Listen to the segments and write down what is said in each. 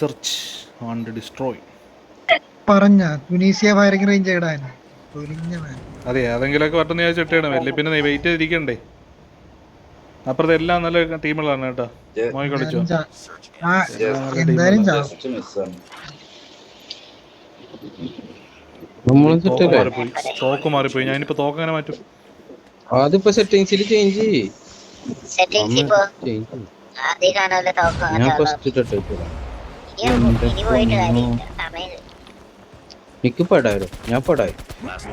Search and destroy. പറഞ്ഞ തുനീസിയ firing range ഇടാൻ അതെ അതെങ്കിലൊക്കെ പറ്റുന്ന ഞാൻ ചെട്ടിയാണ് വലിയ പിന്നെ നീ വെയിറ്റ് ചെയ്തിരിക്കണ്ടേ? അപ്പുറത്തെ എല്ലാം നല്ല ടീമുകളാണ് കേട്ടോ. മോയി കളിച്ചോ? തോക്ക് മാറിപ്പോയി. ഞാൻ ഞാനിപ്പോ തോക്ക് അങ്ങനെ മാറ്റും. അതിപ്പോ സെറ്റിങ്സിൽ ചേഞ്ച് ചെയ്യ്. സെറ്റിംഗ്സ് ഇപ്പോ ചേഞ്ച് ആദ്യം കാണാനുള്ള തോക്ക് ഞാൻ എനിക്ക് പടായോ ഞാൻ പടായി.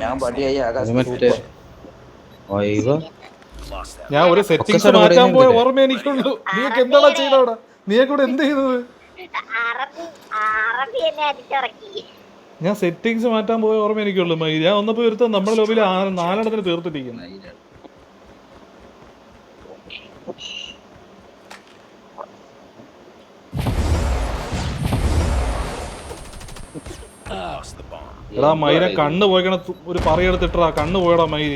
ഞാൻ പടിയായി മറ്റേ ഞാൻ ഒരു സെറ്റിംഗ്സ് മാറ്റാൻ പോയ. ഓർമ്മ എനിക്കുള്ളൂ. നീയൊക്കെ എന്താണോ ചെയ്തവിടെ? നീയൊക്കെ ഇവിടെ എന്ത് ചെയ്തത്? അറബി അറബി എന്നെ അടിച്ചിറക്കി. ഞാൻ സെറ്റിംഗ്സ് മാറ്റാൻ പോയ ഓർമ്മ എനിക്കുള്ളൂ മൈ ഞാൻ ഒന്നപ്പോ ഒരുത്ത നമ്മുടെ ലോബിൽ നാലെണ്ണത്തിന് തീർത്തിട്ടിരിക്കുന്നു. എടാ മൈനെ കണ്ണ് പോയിക്കണ ഒരു പറയെടുത്തിട്ടാ കണ്ണ് പോയടാ മയിൽ.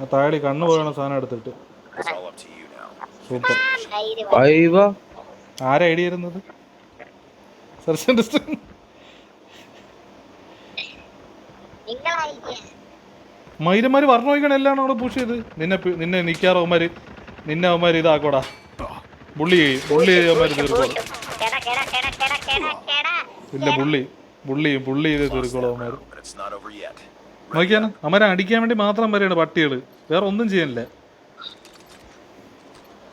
ആ താഴെ കണ്ണ് പോയണ സാധനം എടുത്തിട്ട്. സൂപ്പർ. ആരാ ഐഡിയ ഇരുന്നത് സെർച്ച് ആൻഡ് മൈരന്മാര് പറഞ്ഞു നോക്കണം എല്ലാം അവിടെ പുഷ് ചെയ്ത്. നിന്നെ നിന്നെ നിക്കാറ് അവന്മാര് നിന്നെ അവന്മാര് ഇതാക്കോടാ. ബുള്ളി ചെയ്യും ബുള്ളി ചെയ്യും അവന്മാര് തീർക്കോളൂ ഇല്ല പുള്ളി പുള്ളി പുള്ളി ചെയ്ത് തീർക്കോളൂ നോക്കിയാണ് അവന്മാരെ? അടിക്കാൻ വേണ്ടി മാത്രം വരെയാണ് പട്ടികൾ. വേറെ ഒന്നും ചെയ്യാനില്ല.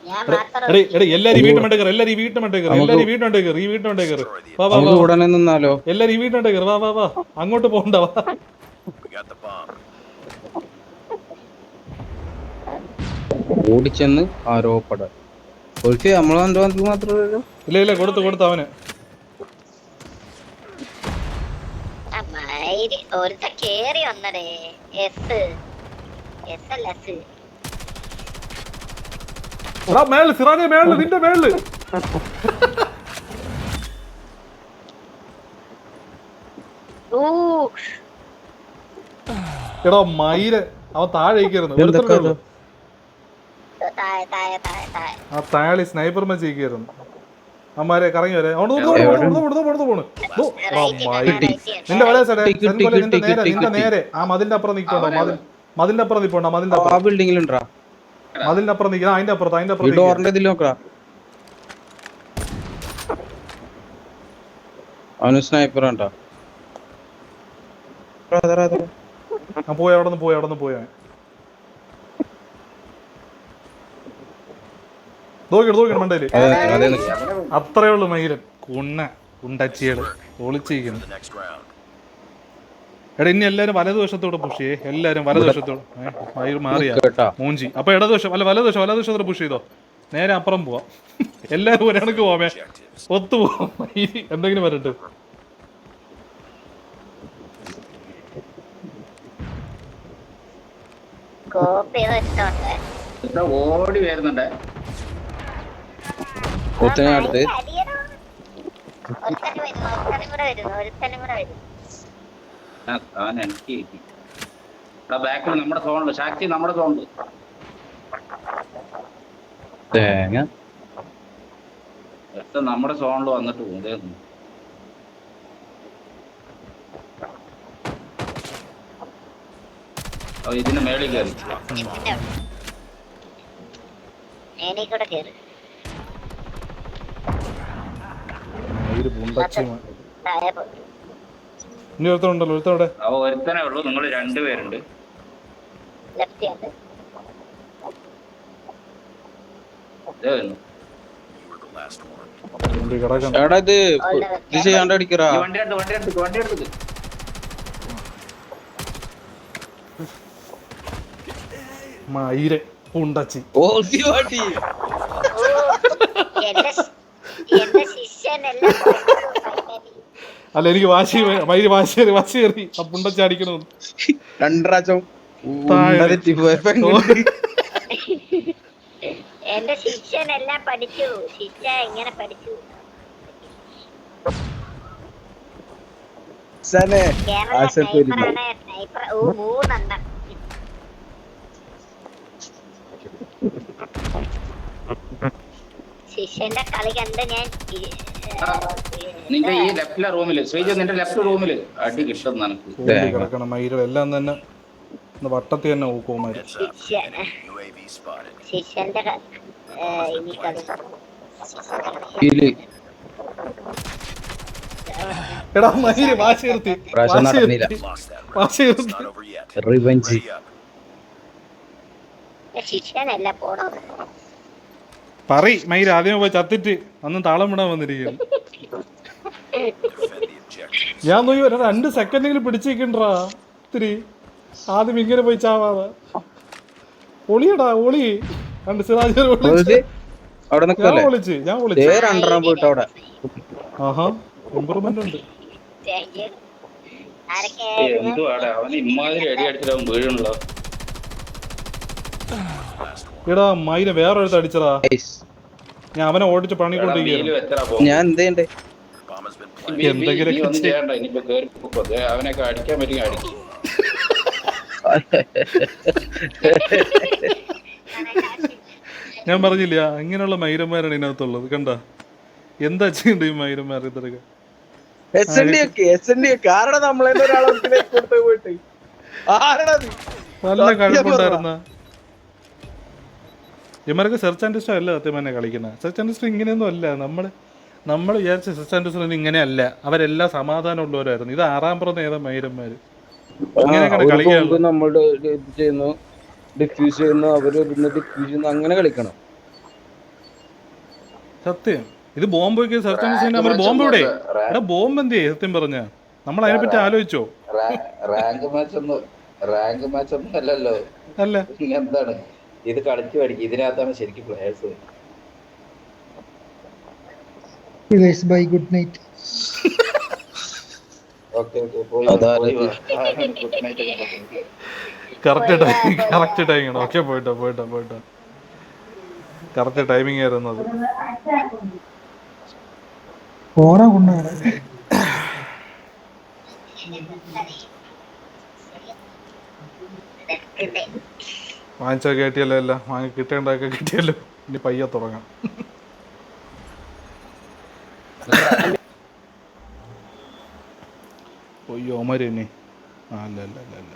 മാത്രം എല്ലാരും കയറി എല്ലാരും കയറി എല്ലാരും കയറി ഈ കയറി വാ വാ വാ. ഉടനെ നിന്നാലോ? എല്ലാരും ഈ വീട്ടു കയറി വാ വാ വാ. അങ്ങോട്ട് പോകണ്ട വാ. ഓടിച്ചെന്ന് ആരോപട നമ്മളെന്തോ നമ്മളെ കണ്ടു ഇല്ല ഇല്ല കൊടുത്തു കൊടുത്തു അവന് ആ മയിൽ ഒരുത്ത കേറി വന്നടേ. എസ് എസ് അല്ല എസ് എടാ മേളിൽ സിറാജെ മേളിൽ നിന്റെ മേളിൽ. എടാ മയിൽ അവൻ താഴെ കയറുന്നു എന്തൊക്കെ ഒരുത്തനേ ഉള്ളൂ. താഴെ താഴെ താഴെ താഴെ. ആ താഴെ സ്നൈപ്പർ മച്ച് കയറുന്നു അമ്മാരെ കറങ്ങി വരെ. നിന്റെ വലയ സൈഡേ നിന്റെ നേരെ നിന്റെ നേരെ. ആ മതിലിന്റെ അപ്പുറം നിൽക്കണ്ടോ മതിൽ. മതിലിന്റെ അപ്പുറം നിൽക്കണ്ടോ മതിലിന്റെ ആ അപ്പുറം. മതിലിന്റെ അപ്പുറം നിൽക്കണം അതിന്റെ അപ്പുറത്ത് അതിന്റെ അപ്പുറത്ത്. ഡോറിന്റെ ഇതിൽ നോക്കടാ അവന് സ്നൈപ്പർ ഉണ്ടാ? ആ പോയി അവിടെ നിന്ന് പോയി അവിടെ നിന്ന് പോയി അവൻ നോക്കിയിട്ട് നോക്കിയിട്ട് മണ്ടയിൽ അതെ അതെ. നിക്ക്. അത്രേ ഉള്ളു മയിലൻ കുണ്ണ കുണ്ടച്ചികൾ ഒളിച്ചിരിക്കുന്നു. എടാ ഇനി എല്ലാരും വലതുവശത്തോടെ പുഷ് ചെയ്യേ. എല്ലാരും വലതുവശത്തോടെ മയിൽ മാറിയാ. മൂഞ്ചി. അപ്പൊ ഇടതുവശം അല്ല വലതുവശം വലതുവശത്തോടെ പുഷ് ചെയ്തോ. നേരെ അപ്പുറം പോവാം. എല്ലാരും ഒരു കണക്ക് പോവാമേ. ഒത്തു പോവാം. എന്തെങ്കിലും വരട്ടെ. ഓടി വരുന്നുണ്ട് ഒത്തനെ അടുത്ത് അടിയടോ ഒരുത്തനും വരുന്നു ഒരുത്തനും കൂടെ വരുന്നു ഒരുത്തനും കൂടെ വരുന്നു ആ, അവൻ എനിക്ക് കിട്ടി. ഇവിടെ ബാക്കിൽ നമ്മുടെ സോണിൽ ശാക്തി നമ്മുടെ സോണിൽ തേങ്ങ. നമ്മുടെ സോണിൽ വന്നിട്ട് ഇതിന്റെ മേളിൽ കയറി. കൂടെ കേറ് മയിൽ പുണ്ടച്ചി മ- താഴെ പോ ഇനി ഒരുത്തനുണ്ടല്ലോ ഒരുത്തവിടെ അവ ഒരുത്തനേ ഉള്ളൂ നിങ്ങൾ രണ്ടുപേരുണ്ട് എടാ ഇത് ഇത് ചെയ്യാണ്ട് അടിക്കറാ ഈ വണ്ടി എടുത്ത് വണ്ടി എടുത്ത് വണ്ടി എടുത്ത്. മയിൽ പുണ്ടച്ചി ഓട്ടി വാട്ടി എന്റെ ശിഷ്യനെല്ലാം. അല്ല എനിക്ക് വാശി മയിൽ വാശി കയറി വാശി കയറി. ആ പുണ്ടച്ചാടിക്കണമെന്ന് താഴെ. എന്റെ ശിഷ്യനെല്ലാം പഠിച്ചു. ശിക്ഷ എങ്ങനെ പഠിച്ചു? മൂന്നെണ്ണം. ശിഷ്യന്റെ കളി കണ്ട് ഞാൻ നിന്റെ ഈ ലെഫ്റ്റിലെ റൂമിൽ ശ്രീജ നിന്റെ ലെഫ്റ്റ് റൂമിൽ അടി കിട്ടും നിനക്ക് കൂടി കിടക്കണം മയിലും എല്ലാം തന്നെ വട്ടത്തിൽ തന്നെ ഊക്കുമാര് ശിഷ്യ ശിഷ്യന്റെ ക- ഏ, ഇനി കളി. എടാ മയിൽ വാശി നിർത്തി പ്രാവശ്യം വാശി നടന്നില്ല. നിർത്തി. വാശി നിർത്തി. റിവഞ്ച് ശിഷ്യനല്ല പോണോ. പറ മയിൽ ആദ്യം പോയി ചത്തിട്ട്. അന്ന് താളം വിടാൻ വന്നിരിക്കുന്നു. ഞാൻ നോക്കി ഒരു രണ്ട് സെക്കൻഡെങ്കിലും പിടിച്ചിരിക്കണ്ടാ. ഇത്തിരി ആദ്യം ഇങ്ങനെ പോയി ചാവാതെ. ഒളിയടാ ഒളി. രണ്ട് സിറാജ് ഞാൻ നിക്കല്ലേ വിളിച്ച് ഞാൻ വിളിച്ചു ആഹാ ഇമ്പ്രൂവ്മെന്റ് ഉണ്ട്. എടാ മയിൽ വേറെ അടിച്ചടാ. ഞാൻ അവനെ ഓടിച്ച് പണി എടാ, കൊണ്ടിരിക്കുന്നു വീൽ വെച്ചടാ പോ. ഞാൻ എന്ത് ചെയ്യണ്ടേ? ബി- ബി- എന്തെങ്കിലുമൊക്കെ നീ ഒന്നും ചെയ്യ്. ചെയ്യണ്ട ഇനിയിപ്പോ കേറി പോ. ദേ, അവനൊക്കെ അടിക്കാൻ പറ്റുമെങ്കിൽ അടിക്കും ഞാൻ പറഞ്ഞില്ല അങ്ങനെയുള്ള മൈരന്മാരാണ് ഇതിനകത്തുള്ളത് കണ്ട? എന്താ ചെയ്യണ്ട ഈ മൈരന്മാർ ഇതൊക്കെ നല്ല എൻ ഇവർക്ക് സെർച്ച് ആൻഡ് ഡിസ്റ്റർ അല്ല സത്യം തന്നെ കളിക്കുന്നത്. സെർച്ച് ആൻഡ് ഡിസ്റ്റർ ഇങ്ങനെയൊന്നും അല്ല. നമ്മൾ നമ്മൾ വിചാരിച്ച സെർച്ച് ആൻഡ് ഡിസ്റ്റർ ഇങ്ങനെയല്ല. അവരെല്ലാം സമാധാനമുള്ളവരായിരുന്നു. ഇത് ആറാം പുറത്ത് ഏതാ മൈരന്മാർ ഇങ്ങനെയൊക്കെയാണ് ആ, ഒരു നമ്മളുടെ ഇത് ചെയ്യുന്നു ഡിഫ്യൂസ് ചെയ്യുന്നു അവർ ഇരുന്ന് ഡിഫ്യൂസ് ചെയ്യുന്നു അങ്ങനെ കളിക്കണം. സത്യം. ഇത് ബോംബ് സെർച്ച് ആൻഡ് അവർ ബോംബ് ഇവിടെ. എടാ ബോംബ് എന്ത് ചെയ്യും? സത്യം പറഞ്ഞ. നമ്മൾ അതിനെ പറ്റി ആലോചിച്ചോ? റാങ്ക് മാച്ച് ഒന്നും റാങ്ക് മാച്ച് ഒന്നും അല്ലല്ലോ. അല്ല. എന്താണ് ഇത് കളിച്ചു പഠിക്കും ഇതിനകത്താണ് ശരിക്കും പ്ലേയേഴ്സ് വരുന്നത്. Bye good night correct time correct timing okay പോയിട്ടോ പോയിട്ടോ പോയിട്ടോ. കറക്റ്റ് ടൈമിംഗ് ആയിരുന്നു അത്. കൊണ്ടാണ് വാങ്ങിച്ച കേട്ടിയല്ലോ എല്ലാം. വാങ്ങി കിട്ടേണ്ടതൊക്കെ കിട്ടിയല്ലോ. ഇനി പയ്യെ തുടങ്ങാം. ഒയ്യോ ഓമര് ഇനി. അല്ല അല്ല അല്ല അല്ല.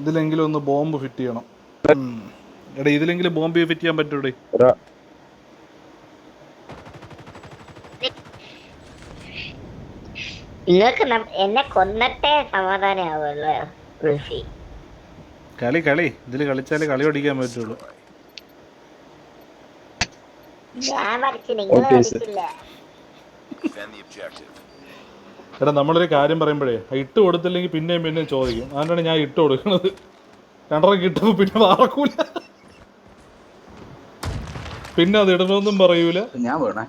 ഇതിലെങ്കിലും ഒന്ന് ബോംബ് ഫിറ്റ് ചെയ്യണം. എടാ ഇതിലെങ്കിലും ബോംബ് ഫിറ്റ് ചെയ്യാൻ പറ്റൂടെ? എന്നെ കൊന്നിട്ടേ സമാധാനമാവുമല്ലോ ഋഷി കളി കളി. ഇതിൽ കളിച്ചാലേ കളി പഠിക്കാൻ പറ്റുള്ളൂ. എടാ നമ്മളൊരു കാര്യം പറയുമ്പോഴേ ഇട്ട് കൊടുത്തില്ലെങ്കിൽ പിന്നെയും പിന്നെയും ചോദിക്കും. അതുകൊണ്ടാണ് ഞാൻ ഇട്ട് കൊടുക്കുന്നത്. രണ്ടര കിട്ടുമ്പോൾ പിന്നെ മാറക്കൂല പിന്നെ അത് ഇടണമെന്നും പറയൂല. ഞാൻ വേണേ.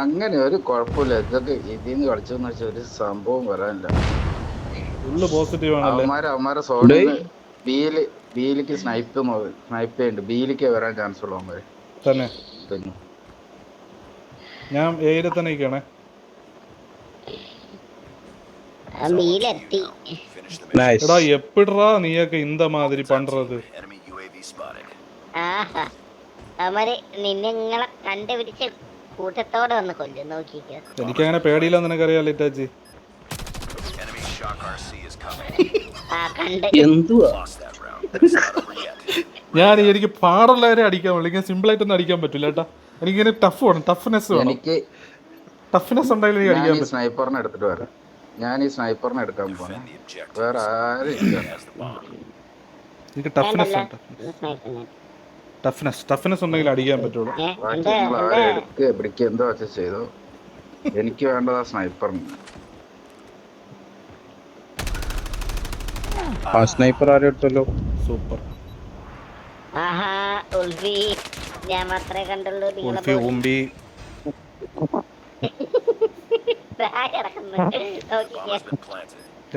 അങ്ങനെ ഒരു കുഴപ്പമില്ല. ഇതൊക്കെ ഇതിന്ന് കളിച്ചെന്ന് വെച്ചാൽ ഒരു സംഭവം വരാനില്ല. ഫുള്ള് പോസിറ്റീവ് ആണല്ലേ? അവന്മാര് അവന്മാരെ സോണിൽ ബിയിൽ ബിയിലേക്ക് സ്നൈപ്പ് സ്നൈപ്പ് ഉണ്ട് ബിയിലേക്ക് വരാൻ ചാൻസ് ഉള്ളു അവന്മാര്. തന്നെ. പിന്നെ. ഞാൻ ഏരിയ തന്നെ നിൽക്കണേ. എടാ എപ്പിടാ നീയൊക്കെ ഇന്ത മാതിരി പണ്ടത് ആഹാ അവർ നിങ്ങളെ കണ്ടുപിടിച്ച് കൂട്ടത്തോടെ വന്ന് കൊല്ലും. നോക്കിക്കോ. എനിക്കങ്ങനെ പേടിയില്ലെന്ന് നിനക്കറിയാലോ ഇറ്റാച്ചി എന്തുവാ? ഞാൻ എനിക്ക് പാടുള്ളവരെ അടിക്കാൻ പറ്റില്ല. ഇങ്ങനെ സിമ്പിൾ ആയിട്ടൊന്നും അടിക്കാൻ പറ്റില്ല കേട്ടാ. എനിക്കിങ്ങനെ ടഫ് വേണം. ടഫ്നെസ് വേണം. എനിക്ക് ടഫ്നെസ് ഉണ്ടായാലും എനിക്ക് ഞാൻ അടിക്കാൻ പറ്റും. സ്നൈപ്പറിനെ എടുത്തിട്ട് വരാം. ഞാൻ ഈ സ്നൈപ്പറിനെ എടുക്കാൻ പോണേ. വേറെ ആരും ഇല്ല. എനിക്ക് ടഫ്നെസ് ഉണ്ട്. ടഫ്നെസ് ടഫ്നെസ് ഉണ്ടെങ്കിൽ അടിക്കാൻ പറ്റുള്ളൂ. എന്തോ? വെച്ചാൽ ചെയ്തോ. എനിക്ക് വേണ്ടത് ആ സ്നൈപ്പറിന് ആ സ്നൈപ്പർ ആരും എടുത്തല്ലോ? സൂപ്പർ. ആഹാ ഉൾഫി. ഞാൻ മാത്രമേ കണ്ടുള്ളൂ. നിങ്ങളെ ഉംബി.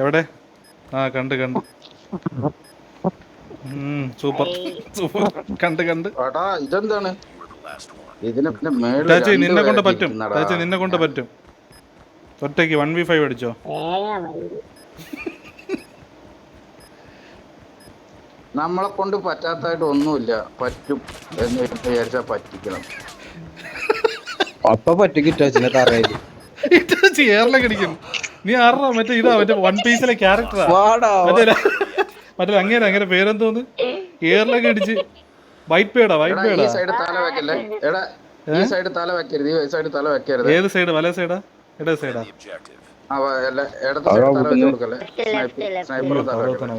എവിടെ? ആ കണ്ട് കണ്ട്. സൂപ്പർ. സൂപ്പർ. കണ്ട് കണ്ട്. ഇതെന്താണ്? നിന്നെ കൊണ്ട് പറ്റും. നിന്നെ കൊണ്ട് പറ്റും. ഒറ്റയ്ക്ക് വൺ വി ഫൈവ് അടിച്ചോ തേങ്ങ മതി നമ്മളെ കൊണ്ട് പറ്റാത്തായിട്ട് ഒന്നുമില്ല. പറ്റും എന്ന് വിചാരിച്ചാ പറ്റിക്കണം. അപ്പൊ തറയിൽ ചേറിലൊക്കെ അടിക്കും. നീ ആറാ മറ്റേ ഇതാ മറ്റേ വൺ പീസിലെ ക്യാരക്ടറാ വാടാ. മറ്റേ മറ്റേ അങ്ങനെ അങ്ങനെ പേരെന്തോന്ന് ഏറിലൊക്കെ അടിച്ച്. വൈറ്റ് പേടാ വൈറ്റ് ഈ പേടാ സൈഡ് തല വെക്കല്ലേ? എടാ ഈ സൈഡ് തല വെക്കരുത് ഈ സൈഡ് തല വെക്കരുത്. ഏത് സൈഡ് വല സൈഡാ ഇട സൈഡാ ആ ഇടത് സൈഡ് തല വെച്ച് കൊടുക്കല്ലേ. സ്നൈപ്പർ തല വെക്കണം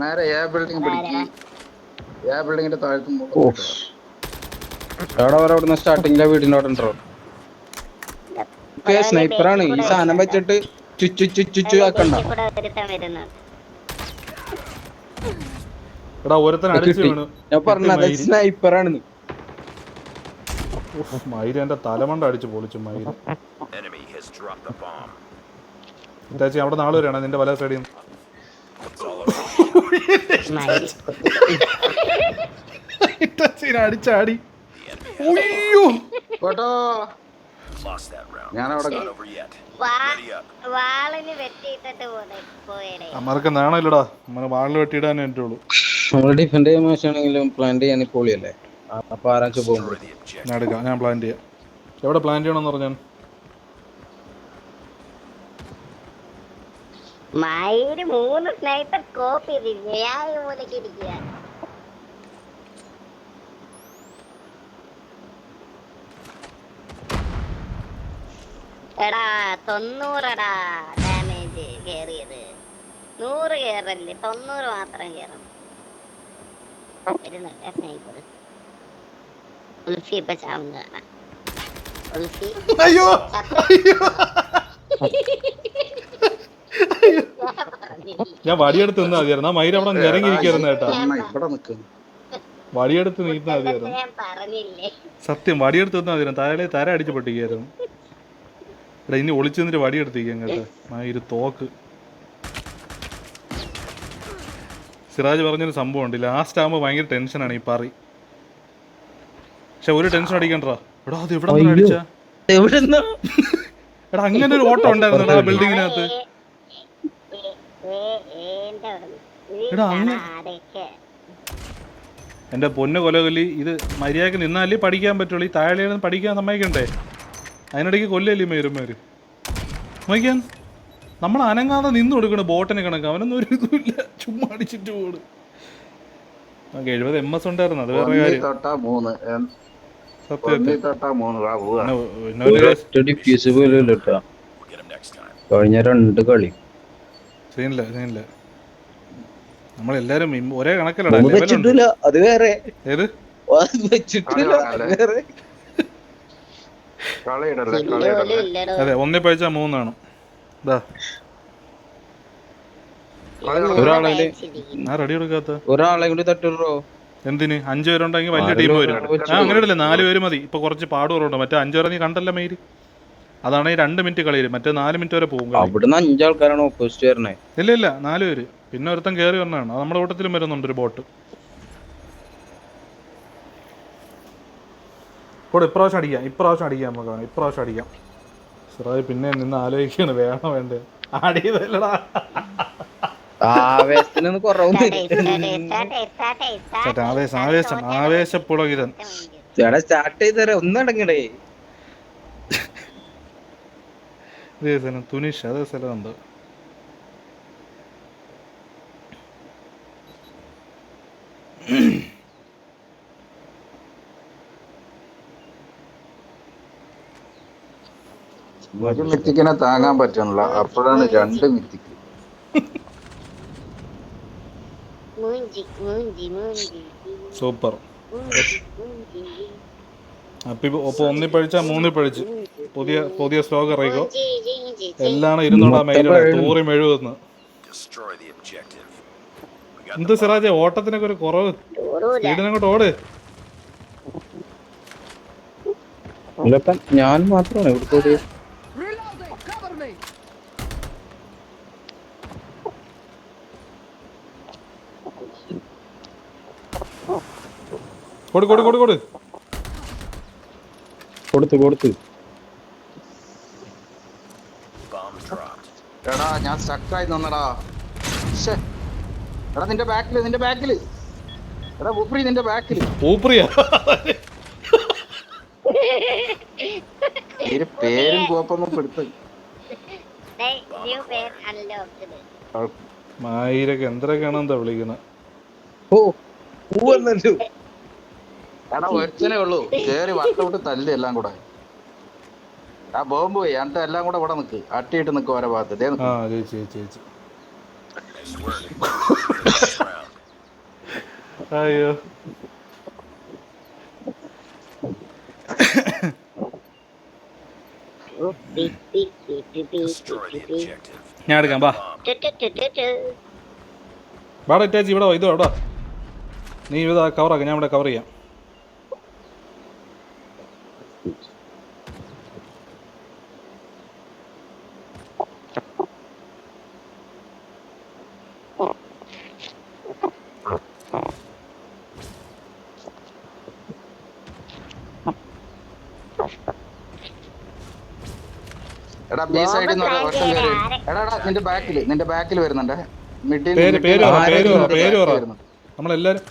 നേരെ എ ബിൽഡിംഗ് പിടിക്ക്. എ ബിൽഡിങ്ങിന്റെ താഴത്തും മുകളിൽ എവിടെ വരെ അവിടുന്ന് സ്റ്റാർട്ടിങ്ങിലെ വീടിന്റെ അവിടെ ഉണ്ടോ സ്നൈപ്പറാണ് ഈ സാധനം വെച്ചിട്ട് ചുച്ചു ചുച്ചു ചുച്ചു ആക്കണ്ട. കൂടെ ഒരുത്തൻ വരുന്നു എടാ ഒരുത്തൻ അടിച്ചു വീണു. ഞാൻ പറഞ്ഞത് സ്നൈപ്പറാണ് എന്റെ തലമണ്ട അടിച്ചു പൊളിച്ചു മയിര് അവിടെ നാളെ വരെയാണ് നിന്റെ വല സൈഡിൽ വെട്ടിയിട്ടിട്ട് പോണേ പോയടേ. അമ്മർക്ക് നാണല്ലടാ അമ്മ വാളിൽ വെട്ടിയിടാൻ പറ്റുള്ളൂ. നമ്മൾ ഡിഫെൻഡ് ചെയ്യാൻ മോശമാണെങ്കിലും പ്ലാൻ ചെയ്യാൻ പൊളിയല്ലേ? അപ്പൊ ആരാച്ചു objective. ഞാൻ പ്ലാൻ ചെയ്യാം. എവിടെ പ്ലാൻ ചെയ്യണമെന്ന് പറഞ്ഞാൽ മയിൽ മൂന്ന് സ്നൈപ്പർ കോപ്പി ഞാൻ മൂലക്ക് ഇരിക്കുക എടാ തൊണ്ണൂറടാ ഡാമേജ് കേറിയത്. നൂറ് കേറല്ലേ? തൊണ്ണൂറ് മാത്രം കേറും വരുന്നുണ്ട് സ്നൈപ്പർ ഉൾഫി ഇപ്പൊ ചാവുന്നതാണ് അയ്യോ അയ്യോ. ഞാൻ വടിയെടുത്ത് നിന്നാ മതിയായിരുന്നു. ആ മയിൽ അവിടെ ഇറങ്ങിയിരിക്കായിരുന്നു കേട്ടാ നിക്കുന്നു വടിയെടുത്ത് നീന്താ മതിയായിരുന്നു. ഞാൻ പറഞ്ഞില്ലേ? സത്യം വടിയെടുത്ത് നിന്നാ മതിയായിരുന്നു. താഴെ തര അടിച്ച് പൊട്ടിക്കായിരുന്നു എടാ ഇനി ഒളിച്ചു നിന്നിട്ട് വടിയെടുത്തിരിക്കാം കേട്ടോ. മൈര് തോക്ക്. സിറാജ് പറഞ്ഞൊരു സംഭവം ഉണ്ട്. ലാസ്റ്റ് ആകുമ്പോൾ ഭയങ്കര ടെൻഷനാണ് ഈ പറി. പക്ഷെ ഒരു ടെൻഷൻ അടിക്കണ്ടാ. എടാ അത് എവിടെ അടിച്ചാ എവിടെന്നാ? എടാ അങ്ങനെ ഒരു ഓട്ടോ ഉണ്ടായിരുന്നു ബിൽഡിങ്ങിനകത്ത് എടാ, അങ്ങ്- എന്റെ പൊന്നു കൊലകൊല്ലി ഇത് മര്യാദയ്ക്ക് നിന്നാലേ പഠിക്കാൻ പറ്റുള്ളൂ? ഈ താഴെ പഠിക്കാൻ സമ്മതിക്കണ്ടേ? അതിനിടയ്ക്ക് കൊല്ലല്ലേ മേരുമാര്? നോക്കിയാൻ നമ്മൾ അനങ്ങാതെ നിന്ന് കൊടുക്കണം ബോട്ടിന് കണക്ക്. അവനൊന്നും ഒരു ഇതുമില്ല ചുമ്മാ അടിച്ചിട്ട് പോണ്. നമുക്ക് എഴുപത് എം എസ് ഉണ്ടായിരുന്നു അത് വേറെ കാര്യം. തൊട്ടാ മൂന്ന്. സത്യം. കഴിഞ്ഞ രണ്ട് കളി. സീനില്ല സീനില്ല. നമ്മളെല്ലാരും ഒരേ ലെവലുണ്ട് അത് വേറെ. ഏത്? അത് ഒന്നി പഴിച്ച മൂന്നാണ്. ഒരാളെ ആ റെഡി എടുക്കാത്ത ഒരാളെ കൂടി എന്തിന്? അഞ്ചു പേരുണ്ടെങ്കിൽ വലിയ ടീം വരും. ആ അങ്ങനെ ഇടല്ലേ നാല് പേര് മതി. ഇപ്പൊ കുറച്ച് പാട് കുറവുണ്ട് മറ്റേ അഞ്ചു പേരെ നീ കണ്ടല്ല മെയിൽ അതാണ് ഈ രണ്ട് മിനിറ്റ് കളിയിൽ മറ്റേ നാല് മിനിറ്റ് വരെ പോകും കളി. അവിടുന്ന് അഞ്ചാൾക്കാരാണ് ഓപ്പോസിറ്റ് വരണേ. ഇല്ല ഇല്ല. നാല് പേര്. പിന്നെ ഒരുത്തൻ കയറി വന്നതാണ്. അത് നമ്മുടെ കൂട്ടത്തിലും വരുന്നുണ്ട് ഒരു ബോട്ട്. കൂടെ ഇപ്രാവശ്യം അടിക്കാം ഇപ്രാവശ്യം അടിക്കാം നമുക്ക് അവനെ. ഇപ്രാവശ്യം അടിക്കാം. സിറാജ് പിന്നെ നിന്ന് ആലോചിക്കാണ് വേണോ വേണ്ടേ. അടിയതല്ലടാ. ആവേശത്തിനൊന്ന് കുറവൊന്നും ആവേശം ആവേശം ആവേശപ്പുളകിതൻ. ചേട്ടാ സ്റ്റാർട്ട് ചെയ്തേരെ ഒന്നടങ്ങടേ തുനിഷ് അതേ സ്ഥലം ഉണ്ട്. ഒരു മിത്തിക്കിനെ താങ്ങാൻ പറ്റണില്ല അപ്പോഴാണ് രണ്ട് മിത്തിക്ക്. സൂപ്പർ. അപ്പൊ ഇപ്പൊ ഒപ്പം ഒന്നി പഴിച്ച മൂന്നി പഴിച്ച്. പുതിയ പുതിയ മൂഞ്ചി മൂഞ്ചി എല്ലാം ഇരുന്നോടാ മെയിലാണ് തൂറി മെഴുകുന്നു. എന്ത് സിറാജെ ഓട്ടത്തിനൊക്കെ ഒരു കുറവ്. വീടിനങ്ങോട്ട് ഓട്. ഞാൻ മാത്രമാണ് ഇവിടുത്തെ ഒരു കൊടു കൊടു കൊടു കൊടു. കൊടുത്തു കൊടുത്തു. എടാ ഞാൻ സ്റ്റക്കായി നിന്നടാ. എടാ നിന്റെ ബാക്കിൽ നിന്റെ ബാക്കിൽ എടാ ഊപ്രി നിന്റെ ബാക്കിൽ ഊപ്രിയാ ഒരു പേരും കോപ്പൊന്നും ദേ ന്യൂ പേർ അൺലോക്ക്ഡ് മായിരൊക്കെ കാണാൻ എന്താ വിളിക്കുന്നത് ഓ പൂ വന്നല്ലോ. എടാ ഒരുത്തനേ ഉള്ളൂ. കേറി വട്ടവിട്ട് തല്ല് എല്ലാം കൂടെ. ആ ബോംബ് പോയി. എന്നിട്ട് എല്ലാം കൂടെ ഇവിടെ നിക്ക്. അട്ടിയിട്ട് നിക്ക് ഓരോ ഭാഗത്ത്. അയ്യോ. ഞാൻ എടുക്കാം ബാ. ബാടാ വാടാ ഇറ്റാച്ചി ഇവിടെ ഇതോ ഇത് നീ ഇവിടെ കവറാക്കാം ഞാൻ ഇവിടെ കവർ ചെയ്യാം. എടാ ബി. സൈഡിൽ നിന്ന് ഒറ്റ കയറി എടാ എടാ നിന്റെ ബാക്കിൽ നിന്റെ ബാക്കിൽ വരുന്നുണ്ട്. മിഡിൽ പേര് പേര് പേര് പേര് വരുന്നുണ്ട്. നമ്മളെല്ലാരും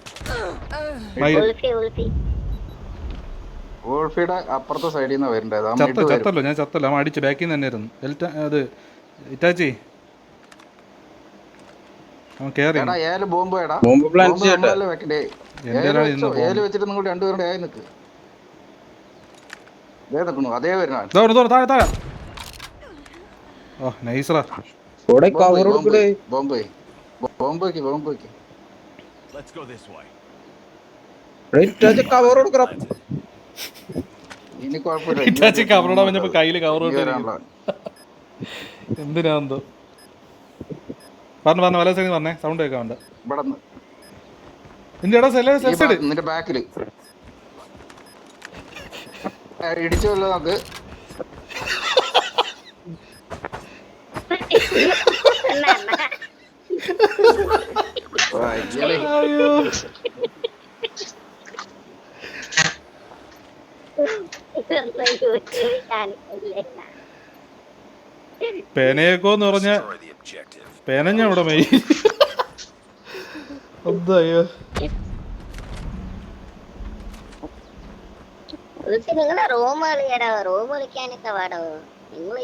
വോൾഫിയുടെ അപ്പുറത്തെ സൈഡിൽ നിന്ന് വരണ്ടത് ചത്ത ചത്തല്ലോ ഞാൻ ചത്തല്ലോ. അവൻ അടിച്ച് ബാക്കിൽ നിന്ന് തന്നെയായിരുന്നു എൽറ്റ അത് ഇറ്റാച്ചി. അവൻ ബോംബ് ബോംബ് പ്ലാൻ ഏൽ. വെച്ചിട്ട് നിങ്ങൾ രണ്ടുപേരുടെ ആയി നിക്ക്. അതേ വരുന്ന താഴെ താഴെ. ഓ നൈസറാ ബോംബ് ബോംബ് വെക്ക് ബോംബ് വെക്ക് Let's go this way. Cover കൊടുക്കണം. ഇനി കുഴപ്പമില്ല. ഇറ്റാച്ചി കവറോടെ പറഞ്ഞപ്പോ കയ്യിൽ കവർ ഇനി വരാനുള്ള എന്തിനാ എന്തോ പറഞ്ഞു പറഞ്ഞു വല സൈഡ് പറഞ്ഞേ സൗണ്ട് നിന്ന്. നിന്റെ ഇടാ സെല്ല ഈ നിന്റെ ബാക്കിൽ ഇടിച്ചല്ലോ നമുക്ക്. അയ്യോ. പേനയേക്കോന്ന് പറഞ്ഞ. പേനഞ്ഞ ഇവിടെ മെയ് എന്തായോ നിങ്ങളെ റൂം കളിയടാ. റൂം കളിക്കാനൊക്കെ പാടോ നിങ്ങൾ.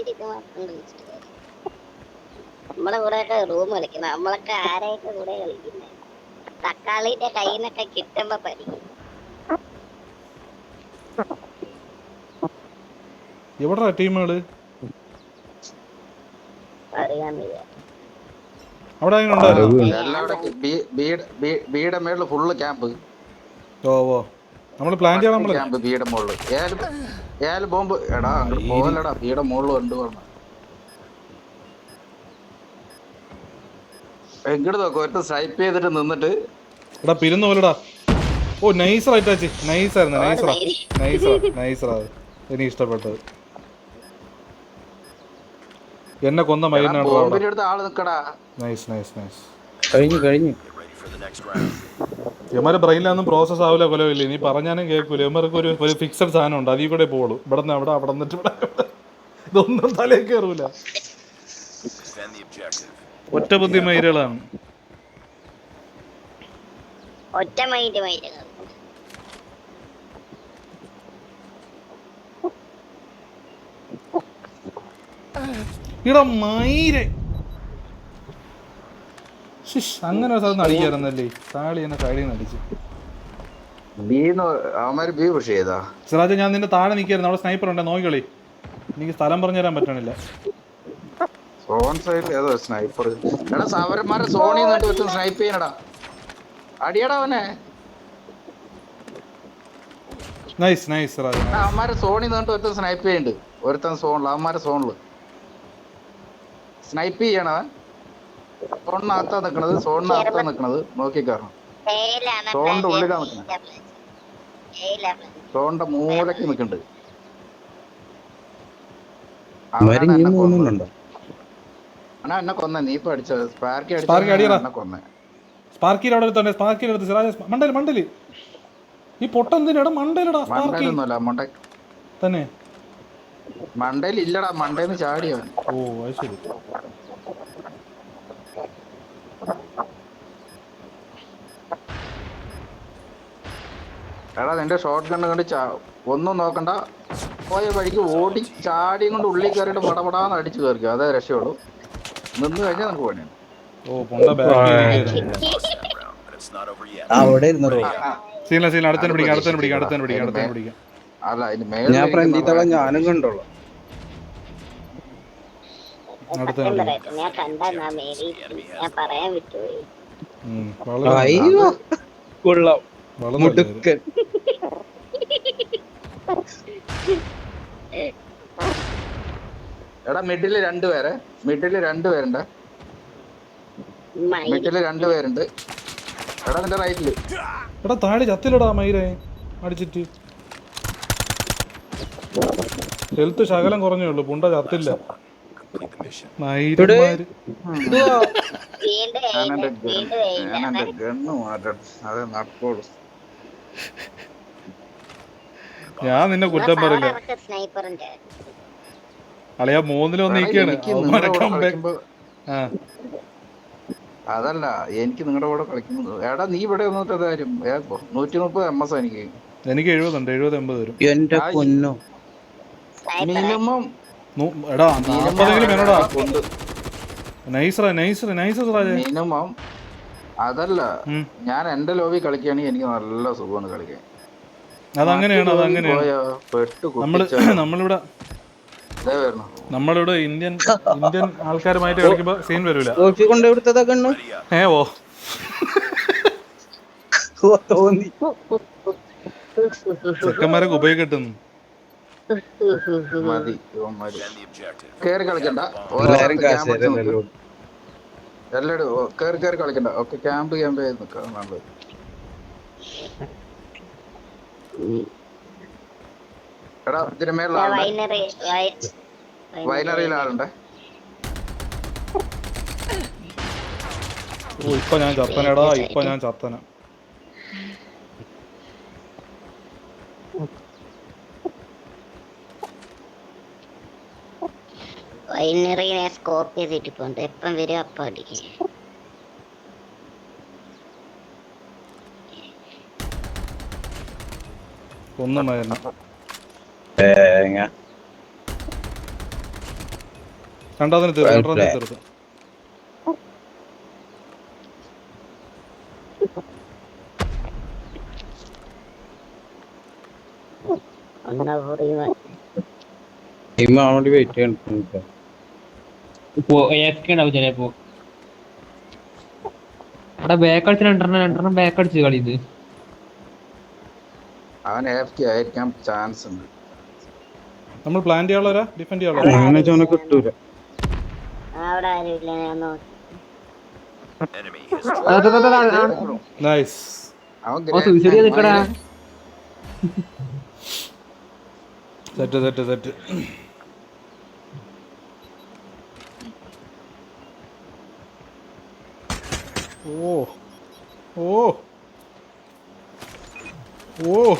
നമ്മളെ കൂടെ ഒക്കെ റൂം കളിക്കണം നമ്മളൊക്കെ ആരെയൊക്കെ കൂടെ കളിക്കുന്നത് തക്കാളിന്റെ കയ്യിൽ നിന്നൊക്കെ കിട്ടുമ്പോ പഠിക്കും. എവിടാ ടീമുകൾ? അവിടെ അങ്ങനെ ഉണ്ടായിരുന്നു എല്ലാവിടേക്കും ബി- ബീഡ്- ബീ- മേളിൽ ഫുള്ള് ക്യാമ്പ് ഓ ഓ. നമ്മൾ പ്ലാൻ ചെയ്യണം നമ്മൾ ക്യാമ്പ് ബീയുടെ മുകളിൽ ഏൽ ഏൽ ബോംബ്? എടാ അങ്ങോട്ട് പോകലടാ ബീയുടെ മുകളിൽ ഉണ്ട് പറഞ്ഞു. എങ്ങോട്ട് നോക്കും ഒരുത്തൻ സ്ട്രൈപ്പ് ചെയ്തിട്ട് നിന്നിട്ട്. എടാ പിരുന്ന് പോലടാ ഓ ഇറ്റാച്ചി നൈസായിരുന്നു നൈസറാ നൈസറാ നൈസറാ എനിക്ക് ഇഷ്ടപ്പെട്ടത്. എന്നെ കൊന്ന മൈനാണ് നൈസ് നൈസ് നൈസ് കഴിഞ്ഞു കഴിഞ്ഞു. ഇവന്മാരെ ബ്രെയിനിലൊന്നും പ്രോസസ് ആവില്ല കൊലവില്ല. നീ പറഞ്ഞാലും കേൾക്കൂല. ഇവന്മാർക്ക് ഒരു ഒരു ഫിക്സഡ് സാധനം ഉണ്ട്. അതിൽ കൂടെ പോകുള്ളൂ ഇവിടെ നിന്ന് അവിടെ അവിടെ നിന്നിട്ട് ഇവിടെ ഇതൊന്നും തലേ കയറൂല. ഒറ്റ ബുദ്ധി മൈരുകളാണ് ഒറ്റ മൈൻഡ് മൈൻഡ് ഇടാ മയിരെ അങ്ങനെ ഒരു സ്ഥലത്ത് അടിക്കായിരുന്നല്ലേ താളി എന്നെ സൈഡിൽ നിന്ന് അടിച്ചു. സിറാജ് ഞാൻ നിന്റെ താഴെ നിൽക്കായിരുന്നു. അവിടെ സ്നൈപ്പർ ഉണ്ട്. നോക്കിക്കളി. എനിക്ക് സ്ഥലം പറഞ്ഞു തരാൻ പറ്റണില്ല. സോൺ സൈഡിൽ ഏതോ സ്നൈപ്പർ എടാ സവരന്മാരെ സോണി വെച്ച് സ്നൈപ്പ് ചെയ്യണടാ. അടിയടാ അവനെ. Nice nice Siraj. എടാ, അവന്മാരെ സോണി നിന്നിട്ട് ഒരുത്തൻ സ്നൈപ്പ് ചെയ്യുന്നുണ്ട് ഒരുത്തൻ സോണിൽ അവന്മാരെ സോണിൽ. സ്നൈപ്പ് ചെയ്യണവൻ സോണിനകത്താ നിക്കണത് സോണിനകത്താ നിക്കണത്. നോക്കിക്കാരണം സോണിന്റെ ഉള്ളിലാ നിക്കണേ. ഏയിലാണ് സോണിന്റെ മൂലക്ക് നിക്കണ്ട്. എന്നെ കൊന്ന. നീ ഇപ്പൊ അടിച്ചത് സ്പാർക്കി കൊന്നേ. അവിടെ തന്നെ സിറാജ് മണ്ടൽ മണ്ടൽ. ഈ പൊട്ടെന്തിനാടാ മണ്ടലിടാ സ്പാർക്കി. തന്നെ. മണ്ടയിൽ ഇല്ലടാ മണ്ടയിൽ നിന്ന് ചാടിയോ ഓ എടാ നിന്റെ ഷോർട്ട് കണ്ട് കണ്ട് ഒന്നും നോക്കണ്ട. പോയ വഴിക്ക് ഓടി ചാടിയും കൊണ്ട് ഉള്ളിൽ കയറിയിട്ട് പടപടാന്ന് അടിച്ചു കയറിക്കും. അതേ രക്ഷയുള്ളൂ. നിന്ന് കഴിഞ്ഞാൽ നമുക്ക് പണിയാണ് സീന സീന അല്ല ഇതിന് മേലെ ഞാൻ ഫ്രണ്ടിൽ തവണ ഞാനും കണ്ടോളൂ. സത്യം പറയട്ടെ ഞാൻ കണ്ടാ മേരി ഞാൻ പറയാൻ വിട്ടുപോയി. കൊള്ളാം. മുടുക്കൻ. എടാ മിഡിൽ രണ്ടുപേരെ മിഡിൽ രണ്ടുപേരുണ്ട് മിഡിൽ രണ്ടുപേരുണ്ട് എടാ നിന്റെ റൈറ്റിൽ എടാ താഴെ ചത്തിലടാ മയിരെ അടിച്ചിട്ട്. ഹെൽത്ത് ശകലം കുറഞ്ഞേ ഉള്ളൂ. പുണ്ട ചത്തില്ല. ഞാൻ നിന്നെ കുറ്റം പറയില്ല. അളിയാ മൂന്നിലൊന്ന് ആ. അതല്ല എനിക്ക് നിങ്ങളുടെ കൂടെ കളിക്കുന്നത് എടാ നീ ഇവിടെ വന്നിട്ട് കാര്യം നൂറ്റി മുപ്പത് എം എസ് എനിക്ക്. എനിക്ക് എഴുപതുണ്ട്. എഴുപത് എൺപത് വരും മിനിമം എടാ നാൽപ്പതെങ്കിലും എന്നോടാ. നൈസറാ നൈസറ നൈസർ രാജേ. മിനിമം അതല്ല ഞാൻ എന്റെ ലോബി കളിക്കുകയാണെങ്കിൽ എനിക്ക് നല്ല സുഖമാണ് കളിക്കാൻ. അതങ്ങനെയാണ് അതങ്ങനെയാണ് നമ്മൾ നമ്മളിവിടെ നമ്മളിവിടെ ഇന്ത്യൻ ഇന്ത്യൻ ആൾക്കാരുമായിട്ട് കളിക്കുമ്പോ സീൻ വരൂല. ഏ ഓ. ചെക്കന്മാരൊക്കെ ഉപയോഗിക്കട്ടുന്നു മതി. കേറി കളിക്കണ്ട. കേറി കേറി കളിക്കണ്ട. ഒക്കെ ക്യാമ്പ് ക്യാമ്പ് ചെയ്ത് നിൽക്കാം നല്ലത്. എടാ ഇതിന് വൈനറിയിൽ ആളുണ്ട്. ഇപ്പൊ ഞാൻ ചത്തനടാ ഇപ്പൊ ഞാൻ ചത്തന. വൈനറിനെ സ്കോപ്പ് ചെയ്തിട്ട് പോകണ്ട എപ്പം വരും അപ്പം അടിക്കും. ഒന്നുമായിരുന്നു രണ്ടാമതിന് തീർത്ത് രണ്ടാമതിന് തീർത്ത്. ഒന്നാ പറയുക ടീം ആവോണ്ട് വെയിറ്റ് ചെയ്യണം ചിലപ്പോ. അവിടെ ബാക്ക് അടിച്ച രണ്ടെണ്ണം രണ്ടെണ്ണം ബാക്ക് അടിച്ച് കളി ഇത്. അവൻ എഫ് അയക്കാൻ ചാൻസ് ഉണ്ട്. നമ്മൾ പ്ലാൻ ചെയ്യാനുള്ളവരാ? ഡിഫെൻഡ് ചെയ്യാനുള്ളവരാ? അങ്ങനെ ചോനെ കിട്ടൂല. അവിടെ ആരുമില്ല ഞാൻ നോക്കി. നൈസ് അവൻ ഓ സൂയിസൈഡ് നിക്കടാ. Set set set. ഓ. ഓ. ഓ.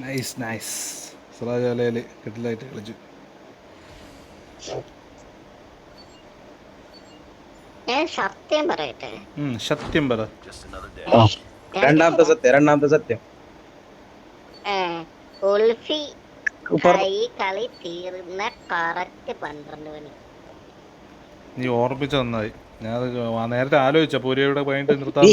നൈസ് നൈസ് സിറാജ് അലയിൽ കെട്ടിലായിട്ട് കളിച്ചു സത്യം പറയട്ടെ? സത്യം പറ. രണ്ടാമത്തെ സത്യം രണ്ടാമത്തെ സത്യം. ഉൽഫി ഉൾഫി കളി തീർന്ന കറക്റ്റ് പന്ത്രണ്ട് മണി. നീ ഓർമ്മിച്ച നന്നായി. ഞാൻ നേരത്തെ ആലോചിച്ച പൂരിയുടെ പൈന്റ് നിർത്താൻ